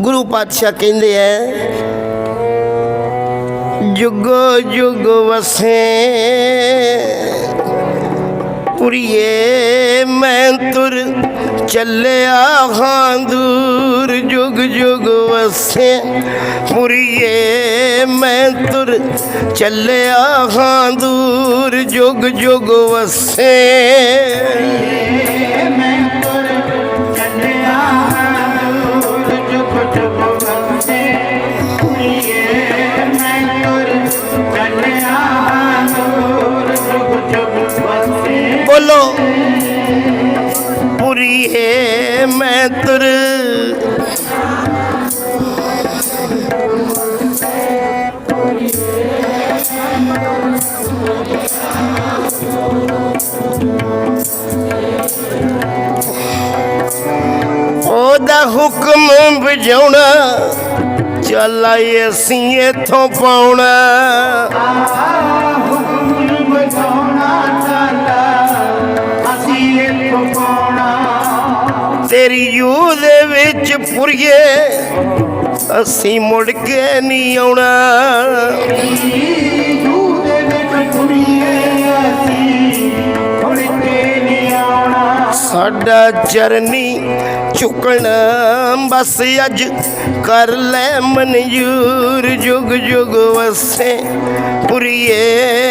ਗੁਰੂ ਪਾਤਸ਼ਾਹ ਕਹਿੰਦੇ ਐ, ਜੁਗੋ ਜੁਗ ਵਸੇ, ਪੁਰੀਏ ਮੈਂ ਤੁਰ ਚੱਲਿਆ ਹਾਂ ਦੂਰ, ਜੁਗ ਜੁਗ ਵਸੇ, ਪੁਰੀਏ ਮੈਂ ਤੁਰ ਚੱਲਿਆ ਹਾਂ ਦੂਰ, ਜੁਗ ਜੁਗ ਵਸੇ। ਬੋਲੋ ਪੁਰੀਏ ਮੈਂ ਤੁਰ ਉਹਦਾ ਹੁਕਮ ਵਜਾਉਣਾ ਚੱਲ ਆਏ ਅਸੀਂ ਇੱਥੋਂ ਪਾਉਣਾ। ਤੇਰੀ ਯੂ ਦੇ ਵਿੱਚ ਪੁਰੀਏ, ਅਸੀਂ ਮੁੜ ਕੇ ਨਹੀਂ ਆਉਣਾ। ਸਾਡਾ ਚਰਨੀ ਝੁਕਣਾ ਬਸ ਅੱਜ ਕਰ ਲੈ ਮਨਜ਼ੂਰ। ਜੁਗ ਜੁਗ ਵਸੇ ਪੁਰੀਏ।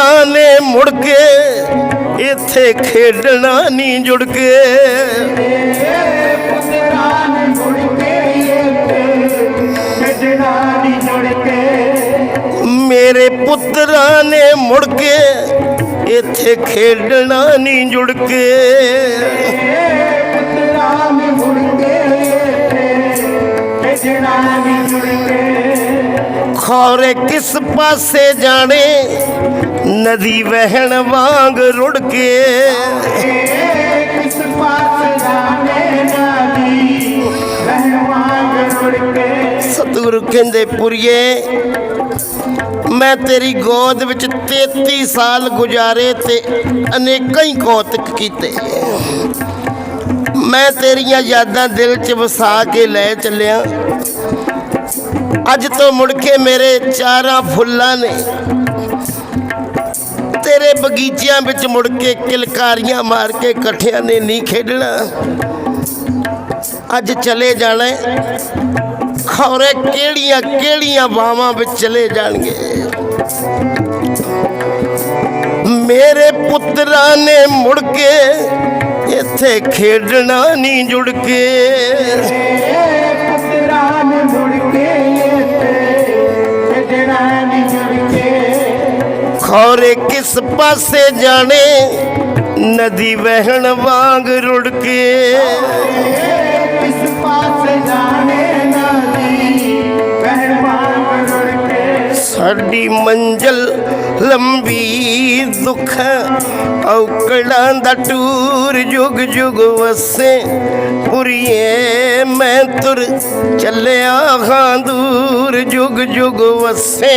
ਪੁੱਤਰਾਂ ਨੇ ਮੁੜ ਕੇ ਇੱਥੇ ਖੇਡਣਾ ਨਹੀਂ ਜੁੜ ਕੇ। ਮੇਰੇ ਪੁੱਤਰਾਂ ਨੇ ਮੁੜ ਕੇ ਇੱਥੇ ਖੇਡਣਾ ਨਹੀਂ ਜੁੜ ਕੇ। ਖੌਰੇ ਕਿਸ ਪਾਸੇ ਜਾਣੇ? ਨਦੀ ਵਹਿਣ ਵਾਂਗ ਰੁੜ ਕੇ। ਸਤਿਗੁਰੂ ਕਹਿੰਦੇ, ਪੁਰੀਏ, ਮੈਂ ਤੇਰੀ ਗੋਦ ਵਿੱਚ 33 ਸਾਲ ਗੁਜ਼ਾਰੇ ਤੇ ਅਨੇਕਾਂ ਹੀ ਕੌਤਕ ਕੀਤੇ। ਮੈਂ ਤੇਰੀਆਂ ਯਾਦਾਂ ਦਿਲ 'ਚ ਵਸਾ ਕੇ ਲੈ ਚੱਲਿਆ। ਅੱਜ ਤੋਂ ਮੁੜ ਕੇ ਮੇਰੇ ਚਾਰਾਂ ਫੁੱਲਾਂ ਨੇ ਤੇਰੇ ਬਗੀਚਿਆਂ ਵਿੱਚ ਮੁੜ ਕੇ ਕਿਲਕਾਰੀਆਂ ਮਾਰ ਕੇ ਇਕੱਠਿਆਂ ਨੇ ਨਹੀਂ ਖੇਡਣਾ। ਅੱਜ ਚਲੇ ਜਾਣਾ ਹੈ। ਖੌਰੇ ਕਿਹੜੀਆਂ ਕਿਹੜੀਆਂ ਬਾਵਾਂ ਵਿੱਚ ਚਲੇ ਜਾਣਗੇ। ਮੇਰੇ ਪੁੱਤਰਾਂ ਨੇ ਮੁੜ ਕੇ ਇੱਥੇ ਖੇਡਣਾ ਨਹੀਂ ਜੁੜ ਕੇ। ਖੌਰੇ ਕਿਸ ਪਾਸੇ ਜਾਣੇ? ਨਦੀ ਵਹਿਣ ਵਾਂਗ ਰੁੜ ਕੇ। ਸਾਡੀ ਮੰਜ਼ਲ ਲੰਬੀ ਦੁੱਖ ਔਕੜਾਂ ਦਾ ਟੂਰ ਜੁਗ ਜੁਗ ਵਸੇ। ਪੁਰੀਏ ਮੈਂ ਤੁਰ ਚੱਲਿਆ ਹਾਂ ਦੂਰ ਜੁਗ ਜੁਗ ਵਸੇ।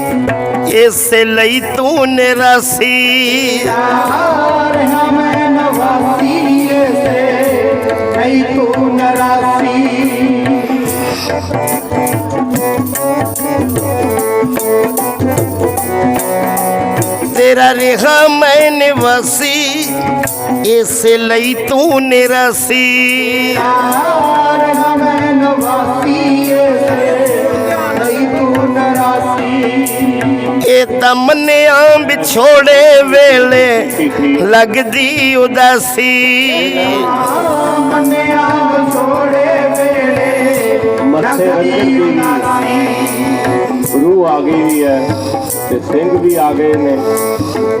ਇਸੇ ਲਈ ਤੂੰ ਨਿਰਾਸੀ। ਤੂੰ ਨਰਾਸੀ। ਤੇਰਾ ਰਿਹਾ ਮੈਂ ਨਿਵਾਸੀ ਇਸੇ ਲਈ ਤੂੰ ਨਿਰਾਸੀ। ਰਹਾ ਮੈਂ ਨਵਾਸੀ ਇਹ ਤਾਂ ਮੰਨਿਆ ਵਿਛੋੜੇ ਵੇਲੇ ਲੱਗਦੀ ਉਦਾਸੀ। ਮੰਨਿਆ ਵਿਛੋੜੇ ਵੇਲੇ ਮੱਥੇ ਲੱਗਦੀ ਰੰਗਤ ਉਦਾਸੀ ਰੂਹ ਆ ਗਈ ਵੀ ਹੈ ਤੇ ਸਿੰਘ ਵੀ ਆ ਗਏ ਨੇ।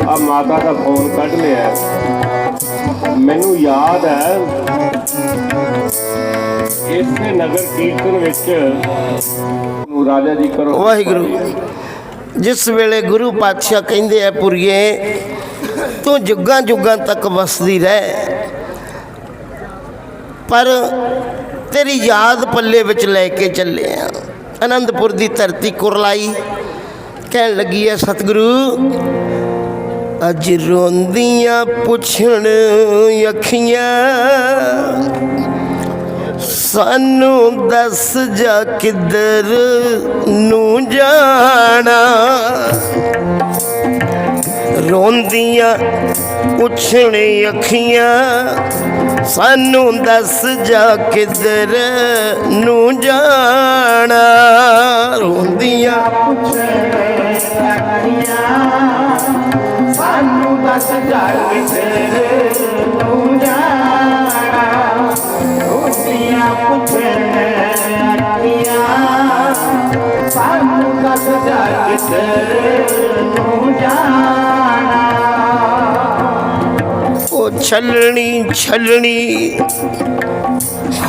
ਆ ਮਾਤਾ ਦਾ ਫੋਨ ਕੱਢ ਲਿਆ। ਮੈਨੂੰ ਯਾਦ ਹੈ ਇਸੇ ਨਗਰ ਕੀਰਤਨ ਵਿੱਚ ਨੂੰ ਰਾਜਾ ਜੀ ਕਰੋ। ਵਾਹਿਗੁਰੂ। ਜਿਸ ਵੇਲੇ ਗੁਰੂ ਪਾਤਸ਼ਾਹ ਕਹਿੰਦੇ ਆ, ਪੁਰੀਏ, ਤੂੰ ਜੁਗਾਂ ਜੁਗਾਂ ਤੱਕ ਵਸਦੀ ਰਹਿ। ਪਰ ਤੇਰੀ ਯਾਦ ਪੱਲੇ ਵਿੱਚ ਲੈ ਕੇ ਚੱਲੇ ਆ ਅਨੰਦਪੁਰ ਦੀ ਧਰਤੀ ਕੁਰਲਾਈ। ਕਹਿਣ ਲੱਗੀ ਹੈ ਸਤਿਗੁਰੂ, ਅੱਜ ਰੋਂਦੀਆਂ ਪੁੱਛਣ ਅੱਖੀਆਂ। ਸਾਨੂੰ ਦੱਸ ਜਾ ਕਿੱਧਰ ਨੂੰ ਜਾਣਾ। ਰੋਂਦੀਆਂ ਪੁੱਛਣ ਅੱਖੀਆਂ, ਸਾਨੂੰ ਦੱਸ ਜਾ ਕਿੱਧਰ ਨੂੰ ਜਾਣਾ। ਰੋਂਦੀਆਂ ਸਾਨੂੰ ਦੱਸ ਜਾ ਕਿਤੇ ਛਲਣੀ ਛਲਣੀ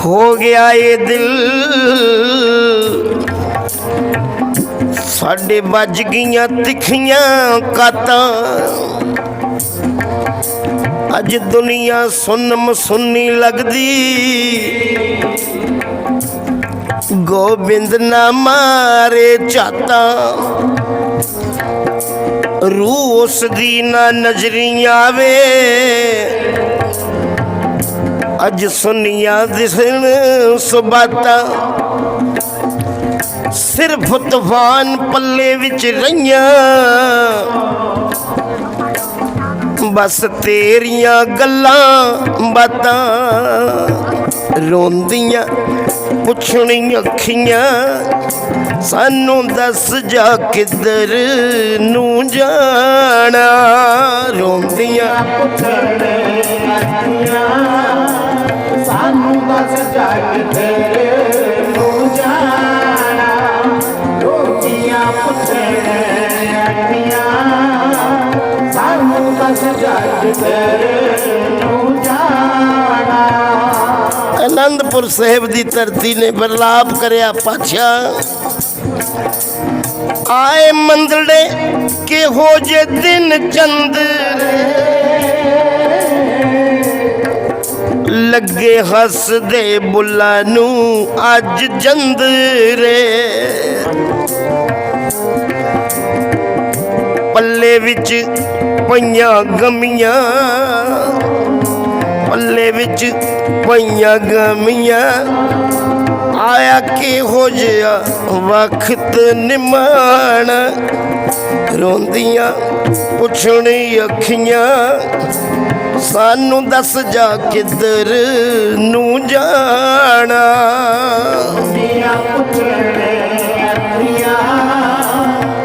ਹੋ ਗਿਆ ਏ ਦਿਲ। ਸਾਡੇ ਵੱਜ ਗਈਆਂ ਤਿੱਖੀਆਂ ਕਾਤਾਂ। ਅੱਜ ਦੁਨੀਆ ਸੁੰਨਮ ਸੁੰਨੀ ਲੱਗਦੀ। ਗੋਬਿੰਦ ਨਾ ਮਾਰੇ ਝਾਤਾਂ ਰੂਹ ਉਸ ਦੀ ਨਾ ਨਜ਼ਰੀ ਆਵੇ ਅੱਜ ਸੁਨੀਆਂ ਦਿਸਣ ਸੁਬਾਤਾ। ਸਿਰਫ ਤੂਫਾਨ ਪੱਲੇ ਵਿੱਚ ਰਹੀਆਂ। ਬਸ ਤੇਰੀਆਂ ਗੱਲਾਂ ਬਾਤਾਂ। ਰੋਂਦੀਆਂ ਪੁੱਛਣੀ ਅੱਖੀਆਂ, ਸਾਨੂੰ ਦੱਸ ਜਾ ਕਿੱਧਰ ਨੂੰ ਜਾਣਾ। ਰੋਂਦੀਆਂ, ਸਾਨੂੰ ਦੱਸ ਜਾ ਕਿਤੇ ਤੂੰ ਜਾਣਾ। ਰੋਟੀਆਂ ਪੁੱਛਣ ਅੱਖੀਆਂ, ਸਾਨੂੰ ਦੱਸ ਜਾ ਕਿਤੇ ਅਨੰਦਪੁਰ ਸਾਹਿਬ ਦੀ ਧਰਤੀ ਨੇ ਬਰਲਾਪ ਕਰਿਆ ਪਾਛਾ ਆਏ ਮੰਦੜੇ ਕਿਹੋ ਜੇ ਦਿਨ ਚੰਦਰੇ ਲੱਗੇ ਹੱਸਦੇ ਬੁੱਲਾਂ ਨੂੰ ਅੱਜ ਜੰਦਰੇ ਪੱਲੇ ਵਿੱਚ ਪਈਆਂ ਗਮੀਆਂ। ਪੱਲੇ ਵਿੱਚ ਪਈਆਂ ਗਮੀਆਂ। ਆਇਆ ਕਿਹੋ ਜਿਹਾ ਵਕਤ ਨਿਮਾਣ। ਰੋਂਦੀਆਂ ਪੁੱਛਣੀ ਅੱਖੀਆਂ। ਸਾਨੂੰ ਦੱਸ ਜਾ ਕਿੱਧਰ ਨੂੰ ਜਾਣਾ। ਰੋਟੀਆਂ ਪੁੱਛਣ ਅੱਖੀਆਂ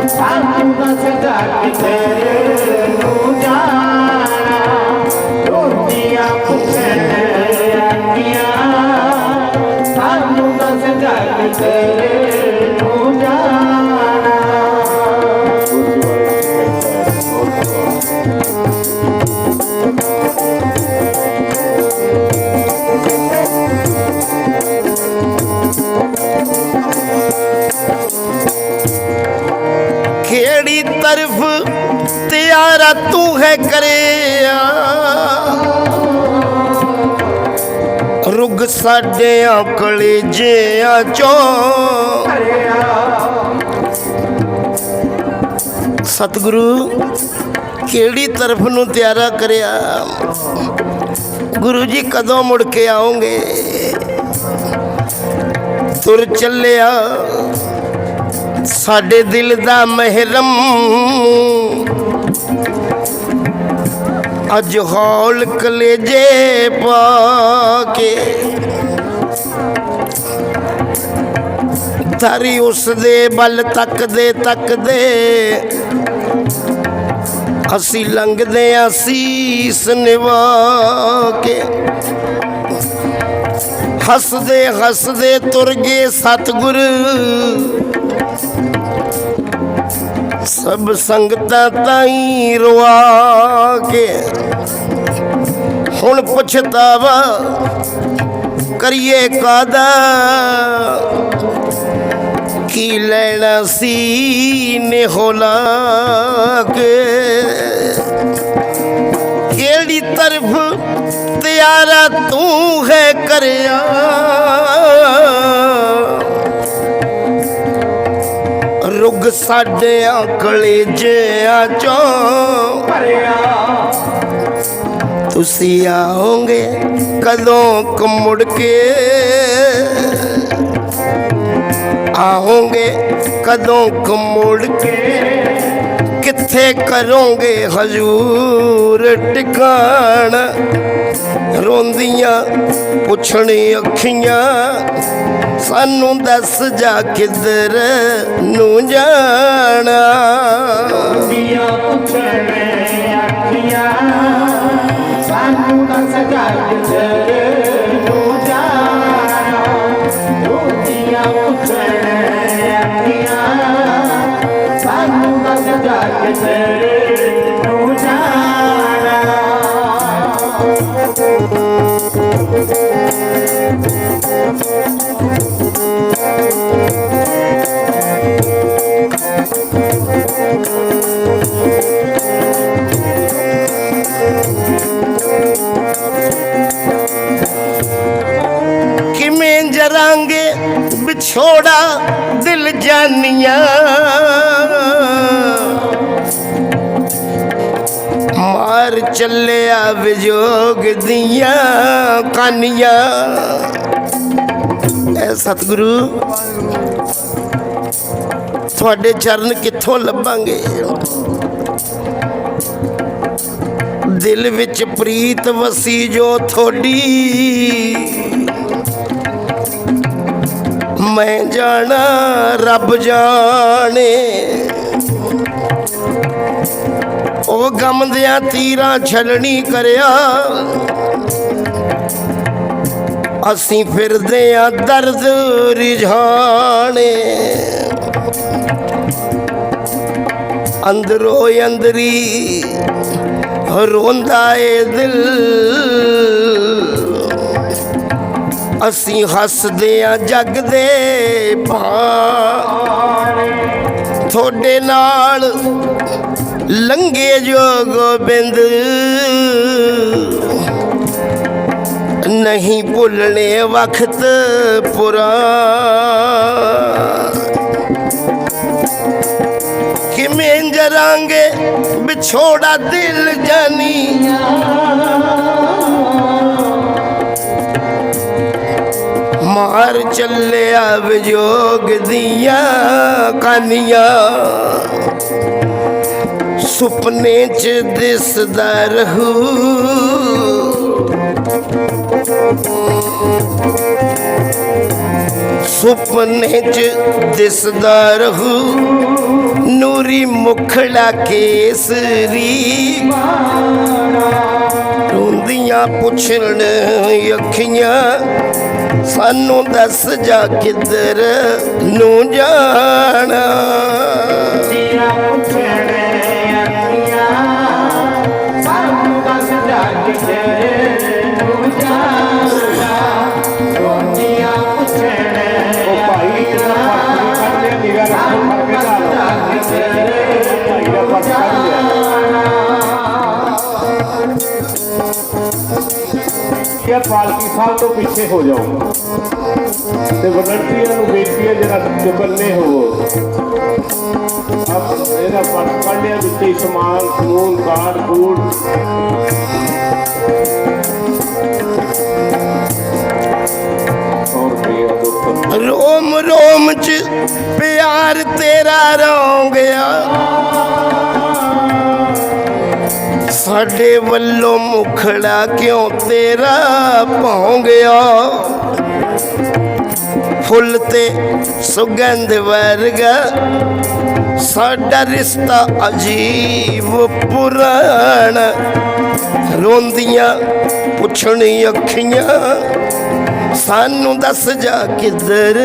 ਸਾਨੂੰ ਦੱਸ ਜਾ ਕਿਤੇ ਕਿਹੜੀ ਤਰਫ ਤਿਆਰਾ ਤੂੰ ਹੈ ਕਰੇ? ਰੁਗ ਸਾਡਿਆਂ ਕਲੇਜਿਆਂ ਚੋਂ। ਸਤਿਗੁਰੂ, ਕਿਹੜੀ ਤਰਫ ਨੂੰ ਤਿਆਰਾ ਕਰਿਆ? ਗੁਰੂ ਜੀ, ਕਦੋਂ ਮੁੜ ਕੇ ਆਉਂਗੇ ਤੁਰ ਚੱਲਿਆ। ਸਾਡੇ ਦਿਲ ਦਾ ਮਹਿਰਮ। ਅੱਜ ਹੌਲ ਕਲੇਜੇ ਪਾ ਕੇ ਤਾਰੀ ਉਸ ਦੇ ਬਲ ਤੱਕਦੇ ਤੱਕਦੇ। ਅਸੀਂ ਲੰਘਦੇ ਆਂ ਸੀਸ ਨਿਵਾ ਕੇ। ਹੱਸਦੇ ਹੱਸਦੇ ਤੁਰ ਗਏ ਸਤਿਗੁਰ। ਸਭ ਸੰਗਤਾਂ ਤਾਈ ਰਵਾ ਕੇ। ਹੁਣ ਪੁੱਛਤਾਵਾ ਕਰੀਏ ਕਾਦਾ ਕੀ ਲੈਣਾ ਸੀ ਨਿਹੋਲਾ ਕੇ ਕਿਹੜੀ ਤਰਫ ਤਿਆਰਾ ਤੂੰ ਹੈ ਕਰਿਆ? ਰੁਗ ਸਾਡੇ ਕਲੇਜਿਆਂ ਚੋਂ ਭਰਿਆ। ਤੁਸੀਂ ਆਓਗੇ ਕਦੋਂ ਕੁ ਮੁੜ ਕੇ? ਆਓਗੇ ਕਦੋਂ ਕੁ ਮੁੜ ਕੇ ਕਿੱਥੇ ਕਰੋਂਗੇ ਹਜੂਰ ਟਿਕਾਣ? ਰੋਂਦੀਆਂ ਪੁੱਛਣੀ ਅੱਖੀਆਂ, ਸਾਨੂੰ ਦੱਸ ਜਾ ਕਿੱਧਰ ਨੂੰ ਜਾਣਾ? ਦੀਆਂ ਪੁੱਛਣੇ ਅੱਖੀਆਂ, ਸਾਨੂੰ ਦੱਸ ਜੱਗ ਤੇਰੇ ਜੱਗ ਕਿਵੇਂ ਜਰਾਂਗੇ ਵਿਛੋੜਾ ਦਿਲ ਜਾਨੀਆਂ? ਚੱਲਿਆ ਵਿਜੋਗ ਦੀਆਂ ਕਾਨੀਆਂ। ਐ ਸਤਿਗੁਰੂ, ਤੁਹਾਡੇ ਚਰਨ ਕਿੱਥੋਂ ਲੱਭਾਂਗੇ? ਦਿਲ ਵਿੱਚ ਪ੍ਰੀਤ ਵਸੀ ਜੋ ਥੋੜੀ ਮੈਂ ਜਾਣਾ ਰੱਬ ਜਾਣੇ। ਉਹ ਗਮ ਦਿਆਂ ਤੀਰਾਂ ਛਲਣੀ ਕਰਿਆ। ਅਸੀਂ ਫਿਰਦੇ ਆ ਦਰਦ ਰਿਝਾਣੇ। ਅੰਦਰੋਂ ਅੰਦਰੀ ਰੋਂਦਾ ਏ ਦਿਲ। ਅਸੀਂ ਹੱਸਦੇ ਆ ਜੱਗ ਦੇ ਭਾਣੇ। ਤੁਹਾਡੇ ਨਾਲ ਲੰਗੇ ਜੋ ਗੋਬਿੰਦ। ਨਹੀਂ ਭੁੱਲਣੇ ਵਕਤ ਪੁਰਾ। ਕਿਵੇਂ ਜਰਾਂਗੇ ਵਿਛੋੜਾ ਦਿਲ ਜਾਨੀ। ਮਾਰ ਚੱਲਿਆ ਵਿਜੋਗ ਦੀਆਂ ਕਾਨੀਆਂ। ਸੁਪਨੇ ਚ ਦਿਸਦਾ ਰਹੂ। ਸੁਪਨੇ ਚ ਦਿਸਦਾ ਰਹੂ। ਨੂਰੀ ਮੁਖੜਾ ਕੇਸਰੀ ਰੋਂਦੀਆਂ ਪੁੱਛਣ ਅੱਖੀਆਂ ਸਾਨੂੰ ਦੱਸ ਜਾ ਕਿੱਧਰ ਨੂੰ ਜਾਣਾ। ਇਹ ਪਾਲਕੀ ਸਾਹਿਬ ਤੋਂ ਪਿੱਛੇ ਹੋ ਜਾਓ ਤੇ ਵਲੰਟੀਅਰ ਨੂੰ ਬੇਨਤੀ ਹੈ ਜਰਾ ਚੁਕੰਨੇ ਹੋਵੋ ਆਪ ਇਹਦਾ ਫ਼ਰਕ ਕੱਢ ਲਿਆ ਸਮਾਨ ਸਮੂਨ ਕਾਰਡ ਕੂਡ ਰੋਮ ਰੋਮ ਚ ਪਿਆਰ ਤੇਰਾ ਰੋਂ ਗਿਆ ਸਾਡੇ ਵੱਲੋਂ ਮੁਖੜਾ ਕਿਉਂ ਤੇਰਾ ਭੌਂ ਗਿਆ ਫੁੱਲ ਤੇ ਸੁਗੰਧ ਵਰਗਾ ਸਾਡਾ ਰਿਸ਼ਤਾ ਅਜੀਬ ਪੁਰਾਣ। ਰੋਂਦੀਆਂ ਪੁੱਛਣੀ ਅੱਖੀਆਂ ਸਾਨੂੰ ਦੱਸ ਜਾ ਕਿੱਧਰ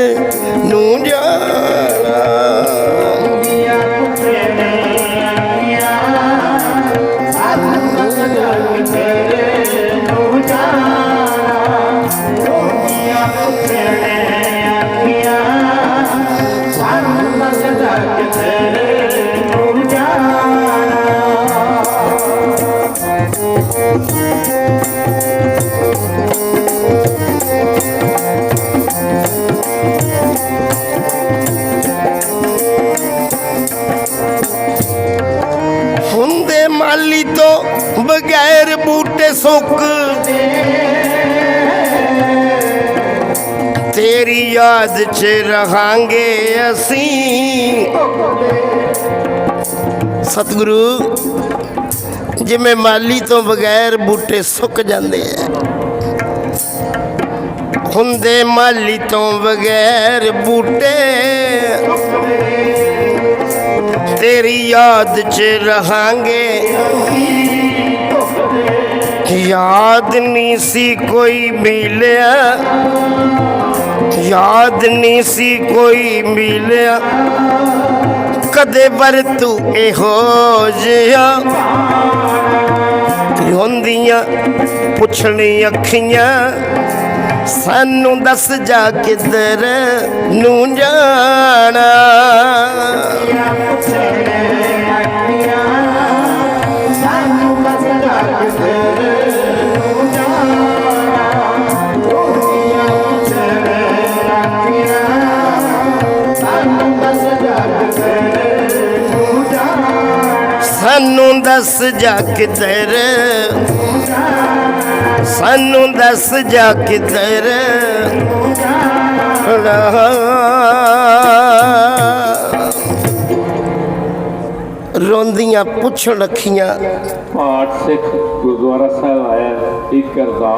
ਨੂੰ ਜਾਣਾ। ਬੂਟੇ ਸੁੱਕ ਤੇਰੀ ਯਾਦ 'ਚ ਰਹਾਂਗੇ ਅਸੀਂ। ਸਤਿਗੁਰੂ, ਜਿਵੇਂ ਮਾਲੀ ਤੋਂ ਬਗੈਰ ਬੂਟੇ ਸੁੱਕ ਜਾਂਦੇ ਆ ਹੁੰਦੇ ਮਾਲੀ ਤੋਂ ਬਗੈਰ ਬੂਟੇ। ਤੇਰੀ ਯਾਦ 'ਚ ਰਹਾਂਗੇ। ਯਾਦ ਨਹੀਂ ਸੀ ਕੋਈ ਮਿਲਿਆ। ਯਾਦ ਨਹੀਂ ਸੀ ਕੋਈ ਮਿਲਿਆ। ਕਦੇ ਵਰ ਤੂੰ ਇਹੋ ਜਿਹਾ ਰੋਂਦੀਆਂ ਪੁੱਛਣੀ ਅੱਖੀਆਂ। ਸਾਨੂੰ ਦੱਸ ਜਾ ਕਿੱਧਰ ਨੂੰ ਜਾਣਾ। ਸਾਨੂੰ ਦੱਸ ਜਾ ਕਿੱਧਰ ਸਾਨੂੰ ਦੱਸ ਜਾ ਕਿੱਧਰ? ਰੋਂਦੀਆਂ ਪੁੱਛਣ ਅੱਖੀਆਂ। ਪਾਠ ਸਿੱਖ ਗੁਰਦੁਆਰਾ ਸਾਹਿਬ ਆਇਆ ਇੱਕ ਅਰਦਾਸ